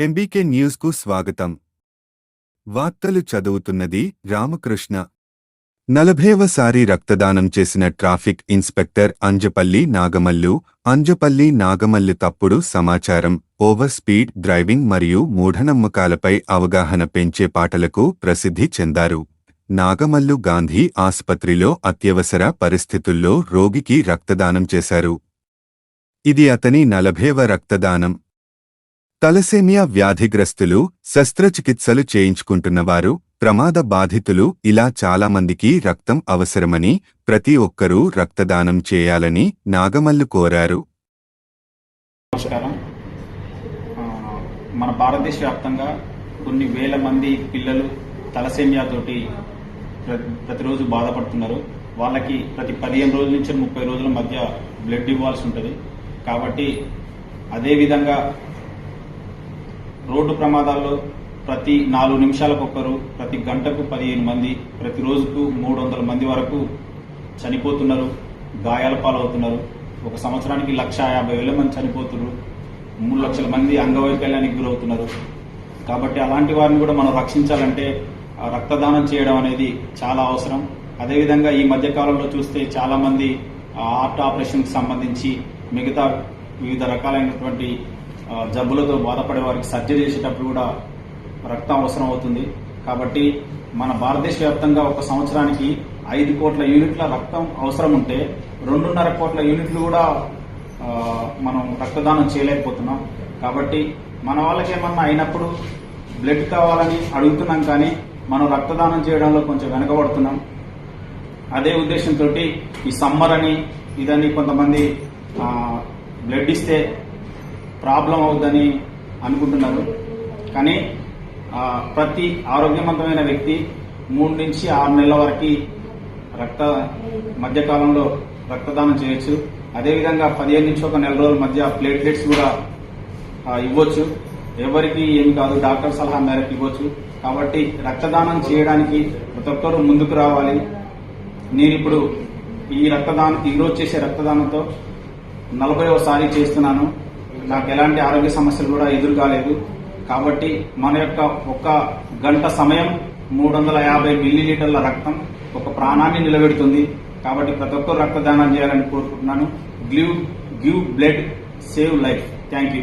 MBK న్యూస్కు స్వాగతం. వార్తలు చదువుతున్నది రామకృష్ణ. నలభైవసారి రక్తదానం చేసిన ట్రాఫిక్ ఇన్స్పెక్టర్ అంజపల్లి నాగమల్లు అంజపల్లి నాగమల్లు తప్పుడు సమాచారం ఓవర్ స్పీడ్ డ్రైవింగ్ మరియు మూఢనమ్మకాలపై అవగాహన పెంచే పాటలకు ప్రసిద్ధి చెందారు. నాగమల్లు గాంధీ ఆసుపత్రిలో అత్యవసర పరిస్థితుల్లో రోగికి రక్తదానం చేశారు. ఇది అతని నలభైవ రక్తదానం. తలసేమియా వ్యాధిగ్రస్తులు శస్త్రచికిత్సలు చేయించుకుంటున్నవారు ప్రమాద బాధితులు ఇలా చాలామందికి రక్తం అవసరమని ప్రతి ఒక్కరూ రక్తదానం చేయాలని నాగమల్లు కోరారు. నమస్కారం. మన భారతదేశ వ్యాప్తంగా కొన్ని వేల మంది పిల్లలు తలసేమియాతోటి ప్ర- ప్రతిరోజు బాధపడుతున్నారు. వాళ్ళకి ప్రతి పదిహేను రోజుల నుంచి ముప్పై రోజుల మధ్య బ్లడ్ ఇవ్వాల్సి ఉంటుంది. కాబట్టి అదేవిధంగా రోడ్డు ప్రమాదాల్లో ప్రతి నాలుగు నిమిషాలకు ఒకరు ప్రతి గంటకు పదిహేను మంది ప్రతి రోజుకు మూడు వందల మంది వరకు చనిపోతున్నారు గాయాల పాలవుతున్నారు. ఒక సంవత్సరానికి లక్ష యాభై వేల మంది చనిపోతున్నారు. మూడు లక్షల మంది అంగవైకల్యానికి గురవుతున్నారు. కాబట్టి అలాంటి వారిని కూడా మనం రక్షించాలంటే రక్తదానం చేయడం అనేది చాలా అవసరం. అదేవిధంగా ఈ మధ్య కాలంలో చూస్తే చాలా మంది ఆ హార్ట్ ఆపరేషన్కి సంబంధించి మిగతా వివిధ రకాలైనటువంటి జబ్బులతో బాధపడే వారికి సర్జరీ చేసేటప్పుడు కూడా రక్తం అవసరం అవుతుంది. కాబట్టి మన భారతదేశ వ్యాప్తంగా ఒక సంవత్సరానికి ఐదు కోట్ల యూనిట్ల రక్తం అవసరం ఉంటే రెండున్నర కోట్ల యూనిట్లు కూడా మనం రక్తదానం చేయలేకపోతున్నాం. కాబట్టి మన వాళ్ళకి ఏమన్నా అయినప్పుడు బ్లడ్ కావాలని అడుగుతున్నాం కానీ మనం రక్తదానం చేయడంలో కొంచెం వెనకబడుతున్నాం. అదే ఉద్దేశంతో ఈ సమ్మర్ అని ఇదని కొంతమంది బ్లడ్ ఇస్తే ప్రాబ్లం అవుద్దని అనుకుంటున్నారు. కానీ ప్రతి ఆరోగ్యవంతమైన వ్యక్తి మూడు నుంచి ఆరు నెలల వరకు రక్త మధ్యకాలంలో రక్తదానం చేయొచ్చు. అదేవిధంగా పదిహేను నుంచి ఒక నెల రోజుల మధ్య ప్లేట్లెట్స్ కూడా ఇవ్వచ్చు. ఎవరికి ఏమి కాదు డాక్టర్ సలహా మేరకు ఇవ్వచ్చు. కాబట్టి రక్తదానం చేయడానికి ప్రతి ఒక్కరూ ముందుకు రావాలి. నేను ఇప్పుడు ఈ రక్తదానం ఈరోజు చేసే రక్తదానంతో నలభైవసారి చేస్తున్నాను. నాకు ఎలాంటి ఆరోగ్య సమస్యలు కూడా ఎదురు కాలేదు. కాబట్టి మన యొక్క ఒక గంట సమయం మూడు వందల యాభై మిల్లీలీటర్ల రక్తం ఒక ప్రాణాన్ని నిలబెడుతుంది. కాబట్టి ప్రతి ఒక్కరు రక్తదానం చేయాలని కోరుకుంటున్నాను. Glue give blood save life thank you